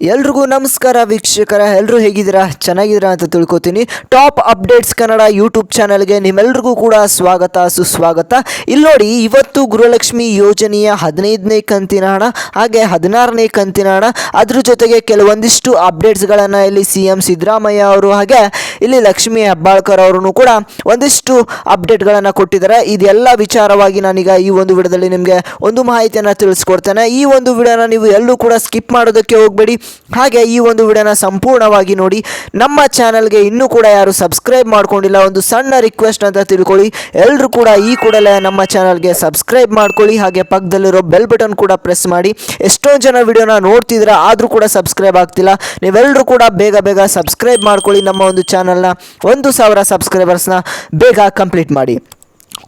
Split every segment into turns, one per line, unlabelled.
ಎಲ್ರಿಗೂ ನಮಸ್ಕಾರ ವೀಕ್ಷಕರ ಎಲ್ಲರೂ ಹೇಗಿದ್ದೀರಾ? ಚೆನ್ನಾಗಿದ್ದೀರಾ ಅಂತ ತಿಳ್ಕೊತೀನಿ. ಟಾಪ್ ಅಪ್ಡೇಟ್ಸ್ ಕನ್ನಡ ಯೂಟ್ಯೂಬ್ ಚಾನಲ್ಗೆ ನಿಮ್ಮೆಲ್ರಿಗೂ ಕೂಡ ಸ್ವಾಗತ, ಸುಸ್ವಾಗತ. ಇಲ್ಲಿ ನೋಡಿ, ಇವತ್ತು ಗೃಹಲಕ್ಷ್ಮಿ ಯೋಜನೆಯ ಹದಿನೈದನೇ ಕಂತಿನ ಹಣ, ಹಾಗೆ ಹದಿನಾರನೇ ಕಂತಿನ ಹಣ. ಅದ್ರ ಜೊತೆಗೆ ಕೆಲವೊಂದಿಷ್ಟು ಅಪ್ಡೇಟ್ಸ್ಗಳನ್ನು ಇಲ್ಲಿ ಸಿ ಎಂ ಸಿದ್ದರಾಮಯ್ಯ ಅವರು ಹಾಗೆ ಇಲ್ಲಿ ಲಕ್ಷ್ಮೀ ಹೆಬ್ಬಾಳ್ಕರ್ ಅವರು ಕೂಡ ಒಂದಿಷ್ಟು ಅಪ್ಡೇಟ್ಗಳನ್ನು ಕೊಟ್ಟಿದ್ದಾರೆ. ಇದೆಲ್ಲ ವಿಚಾರವಾಗಿ ನಾನೀಗ ಈ ಒಂದು ವಿಡಿಯೋದಲ್ಲಿ ನಿಮಗೆ ಒಂದು ಮಾಹಿತಿಯನ್ನು ತಿಳಿಸ್ಕೊಡ್ತೇನೆ. ಈ ಒಂದು ವಿಡಿಯೋನ ನೀವು ಎಲ್ಲೂ ಕೂಡ ಸ್ಕಿಪ್ ಮಾಡೋದಕ್ಕೆ ಹೋಗಬೇಡಿ. ಹಾಗೆ ಈ ಒಂದು ವಿಡಿಯೋನ ಸಂಪೂರ್ಣವಾಗಿ ನೋಡಿ, ನಮ್ಮ ಚಾನಲ್ಗೆ ಇನ್ನೂ ಕೂಡ ಯಾರು ಸಬ್ಸ್ಕ್ರೈಬ್ ಮಾಡ್ಕೊಂಡಿಲ್ಲ, ಒಂದು ಸಣ್ಣ ರಿಕ್ವೆಸ್ಟ್ ಅಂತ ತಿಳ್ಕೊಳ್ಳಿ. ಎಲ್ಲರೂ ಕೂಡ ಈ ಕೂಡಲೇ ನಮ್ಮ ಚಾನಲ್ಗೆ ಸಬ್ಸ್ಕ್ರೈಬ್ ಮಾಡ್ಕೊಳ್ಳಿ, ಹಾಗೆ ಪಕ್ಕದಲ್ಲಿರೋ ಬೆಲ್ ಬಟನ್ ಕೂಡ ಪ್ರೆಸ್ ಮಾಡಿ. ಎಷ್ಟೋ ಜನ ವಿಡಿಯೋನ ನೋಡ್ತಿದ್ದೀರಾ ಆದರೂ ಕೂಡ ಸಬ್ಸ್ಕ್ರೈಬ್ ಆಗ್ತಿಲ್ಲ. ನೀವೆಲ್ಲರೂ ಕೂಡ ಬೇಗ ಬೇಗ ಸಬ್ಸ್ಕ್ರೈಬ್ ಮಾಡ್ಕೊಳ್ಳಿ ನಮ್ಮ ಒಂದು ಚಾನಲ್ನ. ಒಂದು ಸಾವಿರ ಸಬ್ಸ್ಕ್ರೈಬರ್ಸ್ನ ಬೇಗ ಕಂಪ್ಲೀಟ್ ಮಾಡಿ.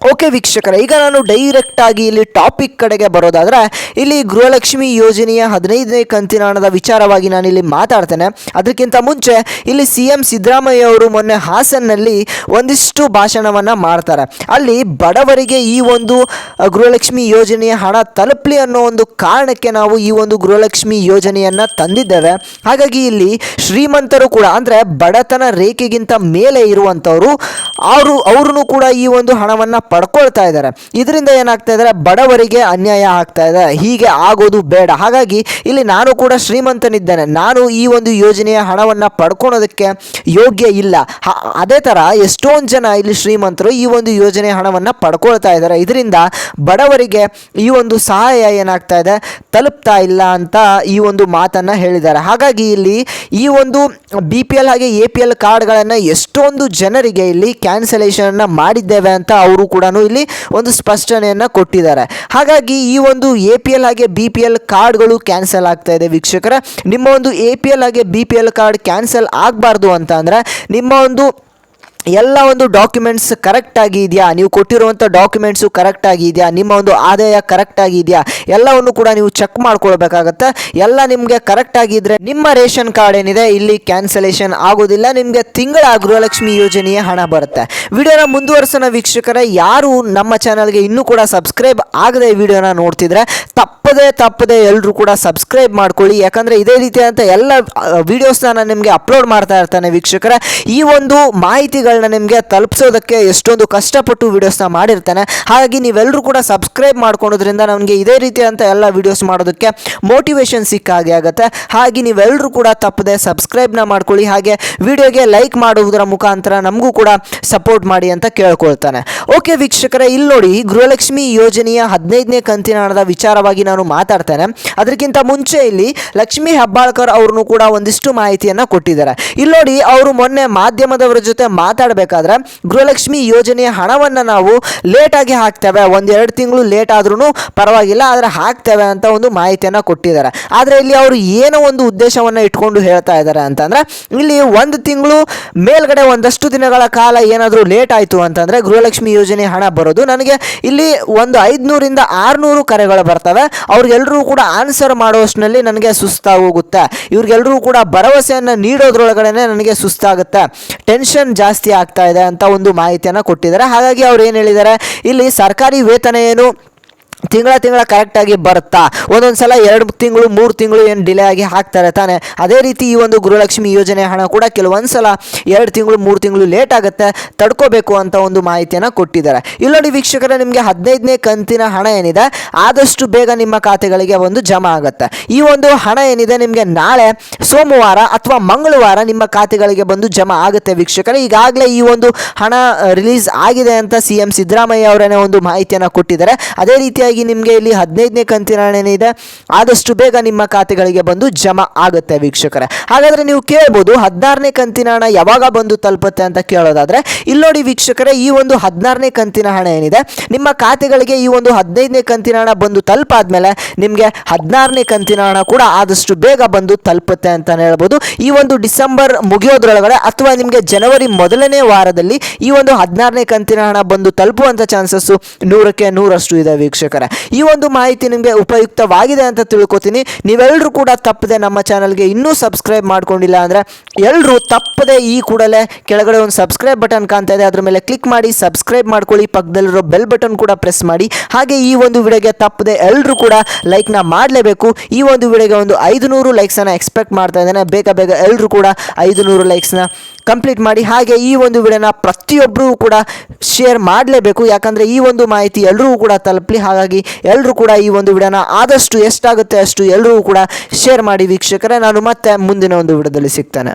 ಓಕೆ ವೀಕ್ಷಕರೇ, ಈಗ ನಾನು ಡೈರೆಕ್ಟ್ ಆಗಿ ಇಲ್ಲಿ ಟಾಪಿಕ್ ಕಡೆಗೆ ಬರೋದಾದ್ರೆ, ಇಲ್ಲಿ ಗೃಹಲಕ್ಷ್ಮಿ ಯೋಜನೆಯ ಹದಿನೈದನೇ ಕಂತಿನ ಹಣದ ವಿಚಾರವಾಗಿ ನಾನು ಇಲ್ಲಿ ಮಾತಾಡ್ತೇನೆ. ಅದಕ್ಕಿಂತ ಮುಂಚೆ, ಇಲ್ಲಿ ಸಿ ಎಂ ಸಿದ್ದರಾಮಯ್ಯ ಅವರು ಮೊನ್ನೆ ಹಾಸನ್ನಲ್ಲಿ ಒಂದಿಷ್ಟು ಭಾಷಣವನ್ನು ಮಾಡ್ತಾರೆ. ಅಲ್ಲಿ ಬಡವರಿಗೆ ಈ ಒಂದು ಗೃಹಲಕ್ಷ್ಮಿ ಯೋಜನೆಯ ಹಣ ತಲುಪಲಿ ಅನ್ನೋ ಒಂದು ಕಾರಣಕ್ಕೆ ನಾವು ಈ ಒಂದು ಗೃಹಲಕ್ಷ್ಮಿ ಯೋಜನೆಯನ್ನು ತಂದಿದ್ದೇವೆ. ಹಾಗಾಗಿ ಇಲ್ಲಿ ಶ್ರೀಮಂತರು ಕೂಡ, ಅಂದರೆ ಬಡತನ ರೇಖೆಗಿಂತ ಮೇಲೆ ಇರುವಂಥವರು ಅವರು ಅವ್ರೂ ಕೂಡ ಈ ಒಂದು ಹಣವನ್ನು ಪಡ್ಕೊಳ್ತಾ ಇದ್ದಾರೆ. ಇದರಿಂದ ಏನಾಗ್ತಾ ಇದ್ದಾರೆ? ಬಡವರಿಗೆ ಅನ್ಯಾಯ ಆಗ್ತಾ ಇದೆ. ಹೀಗೆ ಆಗೋದು ಬೇಡ. ಹಾಗಾಗಿ ಇಲ್ಲಿ ನಾನು ಕೂಡ ಶ್ರೀಮಂತನಿದ್ದೇನೆ. ನಾನು ಈ ಒಂದು ಯೋಜನೆಯ ಹಣವನ್ನು ಪಡ್ಕೊಳೋದಕ್ಕೆ ಯೋಗ್ಯ ಇಲ್ಲ. ಅದೇ ಥರ ಎಷ್ಟೊಂದು ಜನ ಇಲ್ಲಿ ಶ್ರೀಮಂತರು ಈ ಒಂದು ಯೋಜನೆಯ ಹಣವನ್ನು ಪಡ್ಕೊಳ್ತಾ ಇದ್ದಾರೆ. ಇದರಿಂದ ಬಡವರಿಗೆ ಈ ಒಂದು ಸಹಾಯ ಏನಾಗ್ತಾ ಇದೆ? ತಲುಪ್ತಾ ಇಲ್ಲ ಅಂತ ಈ ಒಂದು ಮಾತನ್ನು ಹೇಳಿದ್ದಾರೆ. ಹಾಗಾಗಿ ಇಲ್ಲಿ ಈ ಒಂದು ಬಿ ಪಿ ಎಲ್ ಹಾಗೆ ಎ ಪಿ ಎಲ್ ಕಾರ್ಡ್ಗಳನ್ನು ಎಷ್ಟೊಂದು ಜನರಿಗೆ ಇಲ್ಲಿ ಕ್ಯಾನ್ಸಲೇಷನ್ ಮಾಡಿದ್ದೇವೆ ಅಂತ ಅವರು ಕೂಡ ಇಲ್ಲಿ ಒಂದು ಸ್ಪಷ್ಟನೆಯನ್ನು ಕೊಟ್ಟಿದ್ದಾರೆ. ಹಾಗಾಗಿ ಈ ಒಂದು ಎ ಪಿ ಎಲ್ ಹಾಗೆ ಬಿ ಪಿ ಎಲ್ ಕಾರ್ಡ್ಗಳು ಕ್ಯಾನ್ಸಲ್ ಆಗ್ತಾ ಇದೆ ವೀಕ್ಷಕರ. ನಿಮ್ಮ ಒಂದು ಎ ಪಿ ಎಲ್ ಹಾಗೆ B P L card cancel ಆಗಬಾರ್ದು ಅಂತ ಅಂದರೆ ನಿಮ್ಮ ಒಂದು ಎಲ್ಲ ಒಂದು ಡಾಕ್ಯುಮೆಂಟ್ಸ್ ಕರೆಕ್ಟಾಗಿ ಇದೆಯಾ? ನೀವು ಕೊಟ್ಟಿರುವಂಥ ಡಾಕ್ಯುಮೆಂಟ್ಸು ಕರೆಕ್ಟಾಗಿ ಇದೆಯಾ? ನಿಮ್ಮ ಒಂದು ಆದಾಯ ಕರೆಕ್ಟಾಗಿ ಇದೆಯಾ? ಎಲ್ಲವನ್ನು ಕೂಡ ನೀವು ಚೆಕ್ ಮಾಡ್ಕೊಳ್ಬೇಕಾಗತ್ತೆ. ಎಲ್ಲ ನಿಮಗೆ ಕರೆಕ್ಟಾಗಿದ್ದರೆ ನಿಮ್ಮ ರೇಷನ್ ಕಾರ್ಡ್ ಏನಿದೆ, ಇಲ್ಲಿ ಕ್ಯಾನ್ಸಲೇಷನ್ ಆಗೋದಿಲ್ಲ. ನಿಮಗೆ ತಿಂಗಳ ಗೃಹಲಕ್ಷ್ಮಿ ಯೋಜನೆಯ ಹಣ ಬರುತ್ತೆ. ವಿಡಿಯೋನ ಮುಂದುವರ್ಸೋಣ ವೀಕ್ಷಕರ. ಯಾರು ನಮ್ಮ ಚಾನಲ್ಗೆ ಇನ್ನೂ ಕೂಡ ಸಬ್ಸ್ಕ್ರೈಬ್ ಆಗದೆ ವಿಡಿಯೋನ ನೋಡ್ತಿದ್ರೆ ತಪ್ಪದೆ ತಪ್ಪದೆ ಎಲ್ಲರೂ ಕೂಡ ಸಬ್ಸ್ಕ್ರೈಬ್ ಮಾಡ್ಕೊಳ್ಳಿ. ಯಾಕಂದರೆ ಇದೇ ರೀತಿಯಾದಂಥ ಎಲ್ಲ ವೀಡಿಯೋಸ್ನ ನಾನು ನಿಮಗೆ ಅಪ್ಲೋಡ್ ಮಾಡ್ತಾ ಇರ್ತಾನೆ ವೀಕ್ಷಕರ. ಈ ಒಂದು ಮಾಹಿತಿಗಳನ್ನ ನಿಮಗೆ ತಲುಪಿಸೋದಕ್ಕೆ ಎಷ್ಟೊಂದು ಕಷ್ಟಪಟ್ಟು ವೀಡಿಯೋಸ್ನ ಮಾಡಿರ್ತಾನೆ. ಹಾಗಾಗಿ ನೀವೆಲ್ಲರೂ ಕೂಡ ಸಬ್ಸ್ಕ್ರೈಬ್ ಮಾಡ್ಕೊಳೋದ್ರಿಂದ ನನಗೆ ಇದೇ ರೀತಿಯಾದಂಥ ಎಲ್ಲ ವೀಡಿಯೋಸ್ ಮಾಡೋದಕ್ಕೆ ಮೋಟಿವೇಶನ್ ಸಿಕ್ಕ ಹಾಗೆ ಆಗುತ್ತೆ. ಹಾಗೆ ನೀವೆಲ್ಲರೂ ಕೂಡ ತಪ್ಪದೆ ಸಬ್ಸ್ಕ್ರೈಬ್ನ ಮಾಡ್ಕೊಳ್ಳಿ. ಹಾಗೆ ವಿಡಿಯೋಗೆ ಲೈಕ್ ಮಾಡುವುದರ ಮುಖಾಂತರ ನಮಗೂ ಕೂಡ ಸಪೋರ್ಟ್ ಮಾಡಿ ಅಂತ ಕೇಳ್ಕೊಳ್ತಾನೆ. ಓಕೆ ವೀಕ್ಷಕರೇ ಇಲ್ಲಿ ನೋಡಿ ಗೃಹಲಕ್ಷ್ಮಿ ಯೋಜನೆಯ ಹದಿನೈದನೇ ಕಂತಿನ ಹಣದ ವಿಚಾರವಾಗಿ ನಾನು ಮಾತಾಡ್ತೇನೆ. ಅದಕ್ಕಿಂತ ಮುಂಚೆ ಇಲ್ಲಿ ಲಕ್ಷ್ಮೀ ಹೆಬ್ಬಾಳ್ಕರ್ ಅವ್ರನ್ನು ಕೂಡ ಒಂದಿಷ್ಟು ಮಾಹಿತಿಯನ್ನು ಕೊಟ್ಟಿದ್ದಾರೆ. ಇಲ್ಲಿ ನೋಡಿ, ಅವರು ಮೊನ್ನೆ ಮಾಧ್ಯಮದವರ ಜೊತೆ ಮಾತಾಡಬೇಕಾದ್ರೆ ಗೃಹಲಕ್ಷ್ಮಿ ಯೋಜನೆಯ ಹಣವನ್ನು ನಾವು ಲೇಟಾಗಿ ಹಾಕ್ತೇವೆ. ಒಂದೆರಡು ತಿಂಗಳು ಲೇಟ್ ಆದ್ರೂ ಪರವಾಗಿಲ್ಲ, ಆದರೆ ಹಾಕ್ತೇವೆ ಅಂತ ಒಂದು ಮಾಹಿತಿಯನ್ನು ಕೊಟ್ಟಿದ್ದಾರೆ. ಆದರೆ ಇಲ್ಲಿ ಅವರು ಏನೋ ಒಂದು ಉದ್ದೇಶವನ್ನು ಇಟ್ಕೊಂಡು ಹೇಳ್ತಾ ಇದ್ದಾರೆ ಅಂತಂದರೆ, ಇಲ್ಲಿ ಒಂದು ತಿಂಗಳು ಮೇಲ್ಗಡೆ ಒಂದಷ್ಟು ದಿನಗಳ ಕಾಲ ಏನಾದರೂ ಲೇಟ್ ಆಯಿತು ಅಂತಂದರೆ ಗೃಹಲಕ್ಷ್ಮಿ ಯೋಜನೆ ಹಣ ಬರೋದು. ನನಗೆ ಇಲ್ಲಿ ಒಂದು ಐದುನೂರಿಂದ ಆರುನೂರು ಕರೆಗಳು ಬರ್ತವೆ. ಅವ್ರಿಗೆಲ್ಲರೂ ಕೂಡ ಆನ್ಸರ್ ಮಾಡುವಷ್ಟರಲ್ಲಿ ನನಗೆ ಸುಸ್ತಾಗೋಗುತ್ತೆ. ಇವ್ರಿಗೆಲ್ಲರೂ ಕೂಡ ಭರವಸೆಯನ್ನು ನೀಡೋದ್ರೊಳಗಡೆ ನನಗೆ ಸುಸ್ತಾಗುತ್ತೆ. ಟೆನ್ಷನ್ ಜಾಸ್ತಿ ಆಗ್ತಾ ಇದೆ ಅಂತ ಒಂದು ಮಾಹಿತಿಯನ್ನು ಕೊಟ್ಟಿದ್ದಾರೆ. ಹಾಗಾಗಿ ಅವ್ರು ಏನು ಹೇಳಿದ್ದಾರೆ? ಇಲ್ಲಿ ಸರ್ಕಾರಿ ವೇತನ ಏನು? ತಿಂಗಳ ತಿಂಗಳ ಕರೆಕ್ಟಾಗಿ ಬರುತ್ತಾ ಒಂದೊಂದು ಸಲ ಎರಡು ತಿಂಗಳು, ಮೂರು ತಿಂಗಳು ಏನು ಡಿಲೇ ಆಗಿ ಹಾಕ್ತಾರೆ ತಾನೆ. ಅದೇ ರೀತಿ ಈ ಒಂದು ಗೃಹಲಕ್ಷ್ಮಿ ಯೋಜನೆ ಹಣ ಕೂಡ ಕೆಲವೊಂದು ಸಲ ಎರಡು ತಿಂಗಳು, ಮೂರು ತಿಂಗಳು ಲೇಟ್ ಆಗುತ್ತೆ. ತಡ್ಕೋಬೇಕು ಅಂತ ಒಂದು ಮಾಹಿತಿಯನ್ನು ಕೊಟ್ಟಿದ್ದಾರೆ. ಇಲ್ಲಿ ನೋಡಿ ವೀಕ್ಷಕರೇ, ನಿಮಗೆ ಹದಿನೈದನೇ ಕಂತಿನ ಹಣ ಏನಿದೆ, ಆದಷ್ಟು ಬೇಗ ನಿಮ್ಮ ಖಾತೆಗಳಿಗೆ ಒಂದು ಜಮಾ ಆಗುತ್ತೆ. ಈ ಒಂದು ಹಣ ಏನಿದೆ, ನಿಮಗೆ ನಾಳೆ, ಸೋಮವಾರ ಅಥವಾ ಮಂಗಳವಾರ ನಿಮ್ಮ ಖಾತೆಗಳಿಗೆ ಬಂದು ಜಮಾ ಆಗುತ್ತೆ ವೀಕ್ಷಕರೇ. ಈಗಾಗಲೇ ಈ ಒಂದು ಹಣ ರಿಲೀಸ್ ಆಗಿದೆ ಅಂತ ಸಿ ಎಂ ಸಿದ್ದರಾಮಯ್ಯ ಅವರೇ ಒಂದು ಮಾಹಿತಿಯನ್ನು ಕೊಟ್ಟಿದ್ದಾರೆ. ಅದೇ ರೀತಿಯಾಗಿ ನಿಮಗೆ ಇಲ್ಲಿ ಹದಿನೈದನೇ ಕಂತಿನ ಹಣ ಏನಿದೆ ಆದಷ್ಟು ಬೇಗ ನಿಮ್ಮ ಖಾತೆಗಳಿಗೆ ಬಂದು ಜಮಾ ಆಗುತ್ತೆ ವೀಕ್ಷಕರೇ. ಹಾಗಾದರೆ ನೀವು ಕೇಳ್ಬೋದು ಹದಿನಾರನೇ ಕಂತಿನ ಹಣ ಯಾವಾಗ ಬಂದು ತಲುಪುತ್ತೆ ಅಂತ ಕೇಳೋದಾದ್ರೆ, ಇಲ್ಲಿ ನೋಡಿ ವೀಕ್ಷಕರೇ, ಈ ಒಂದು ಹದಿನಾರನೇ ಕಂತಿನ ಹಣ ಏನಿದೆ? ನಿಮ್ಮ ಖಾತೆಗಳಿಗೆ ಈ ಒಂದು ಹದಿನೈದನೇ ಕಂತಿನ ಹಣ ಬಂದು ತಲುಪಾದ್ಮೇಲೆ ನಿಮಗೆ ಹದಿನಾರನೇ ಕಂತಿನ ಹಣ ಕೂಡ ಆದಷ್ಟು ಬೇಗ ಬಂದು ತಲುಪುತ್ತೆ ಅಂತ ಹೇಳ್ಬೋದು. ಈ ಒಂದು ಡಿಸೆಂಬರ್ ಮುಗಿಯೋದ್ರೊಳಗಡೆ ಅಥವಾ ನಿಮಗೆ ಜನವರಿ ಮೊದಲನೇ ವಾರದಲ್ಲಿ ಈ ಒಂದು ಹದಿನಾರನೇ ಕಂತಿನ ಹಣ ಬಂದು ತಲುಪುವಂಥ ಚಾನ್ಸಸ್ಸು ನೂರಕ್ಕೆ ನೂರಷ್ಟು ಇದೆ ವೀಕ್ಷಕರೇ. ವೀಕ್ಷಕರೇ ಈ ಒಂದು ಮಾಹಿತಿ ನಿಮಗೆ ಉಪಯುಕ್ತವಾಗಿದೆ ಅಂತ ತಿಳ್ಕೊತೀನಿ. ನೀವೆಲ್ಲರೂ ಕೂಡ ತಪ್ಪದೆ ನಮ್ಮ ಚಾನಲ್ಗೆ ಇನ್ನೂ ಸಬ್ಸ್ಕ್ರೈಬ್ ಮಾಡ್ಕೊಂಡಿಲ್ಲ ಅಂದರೆ ಎಲ್ಲರೂ ತಪ್ಪದೆ ಈ ಕೂಡಲೇ ಕೆಳಗಡೆ ಒಂದು ಸಬ್ಸ್ಕ್ರೈಬ್ ಬಟನ್ ಕಾಣ್ತಾ ಇದೆ. ಅದರ ಮೇಲೆ ಕ್ಲಿಕ್ ಮಾಡಿ, ಸಬ್ಸ್ಕ್ರೈಬ್ ಮಾಡ್ಕೊಳ್ಳಿ. ಪಕ್ಕದಲ್ಲಿರೋ ಬೆಲ್ ಬಟನ್ ಕೂಡ ಪ್ರೆಸ್ ಮಾಡಿ. ಹಾಗೆ ಈ ಒಂದು ವಿಡಿಯೋಗೆ ತಪ್ಪದೆ ಎಲ್ಲರೂ ಕೂಡ ಲೈಕ್ನ ಮಾಡಲೇಬೇಕು. ಈ ಒಂದು ವಿಡಿಯೋಗೆ ಒಂದು ಐದು ನೂರು ಲೈಕ್ಸನ್ನು ಎಕ್ಸ್ಪೆಕ್ಟ್ ಮಾಡ್ತಾ ಇದ್ದೇನೆ. ಬೇಗ ಬೇಗ ಎಲ್ಲರೂ ಕೂಡ ಐದು ನೂರು ಲೈಕ್ಸ್ನ ಕಂಪ್ಲೀಟ್ ಮಾಡಿ ಹಾಗೆ ಈ ಒಂದು ವಿಡಿಯೋನ ಪ್ರತಿಯೊಬ್ಬರೂ ಕೂಡ ಶೇರ್ ಮಾಡಲೇಬೇಕು. ಯಾಕಂದರೆ ಈ ಒಂದು ಮಾಹಿತಿ ಎಲ್ಲರೂ ಕೂಡ ತಲುಪಲಿ. ಹಾಗಾಗಿ ಎಲ್ಲರೂ ಕೂಡ ಈ ಒಂದು ವಿಡಿಯೋನ ಆದಷ್ಟು ಎಷ್ಟಾಗುತ್ತೆ ಅಷ್ಟು ಎಲ್ಲರೂ ಕೂಡ ಶೇರ್ ಮಾಡಿ. ವೀಕ್ಷಕರೇ, ನಾನು ಮತ್ತೆ ಮುಂದಿನ ಒಂದು ವಿಡಿಯೋದಲ್ಲಿ ಸಿಗ್ತೇನೆ.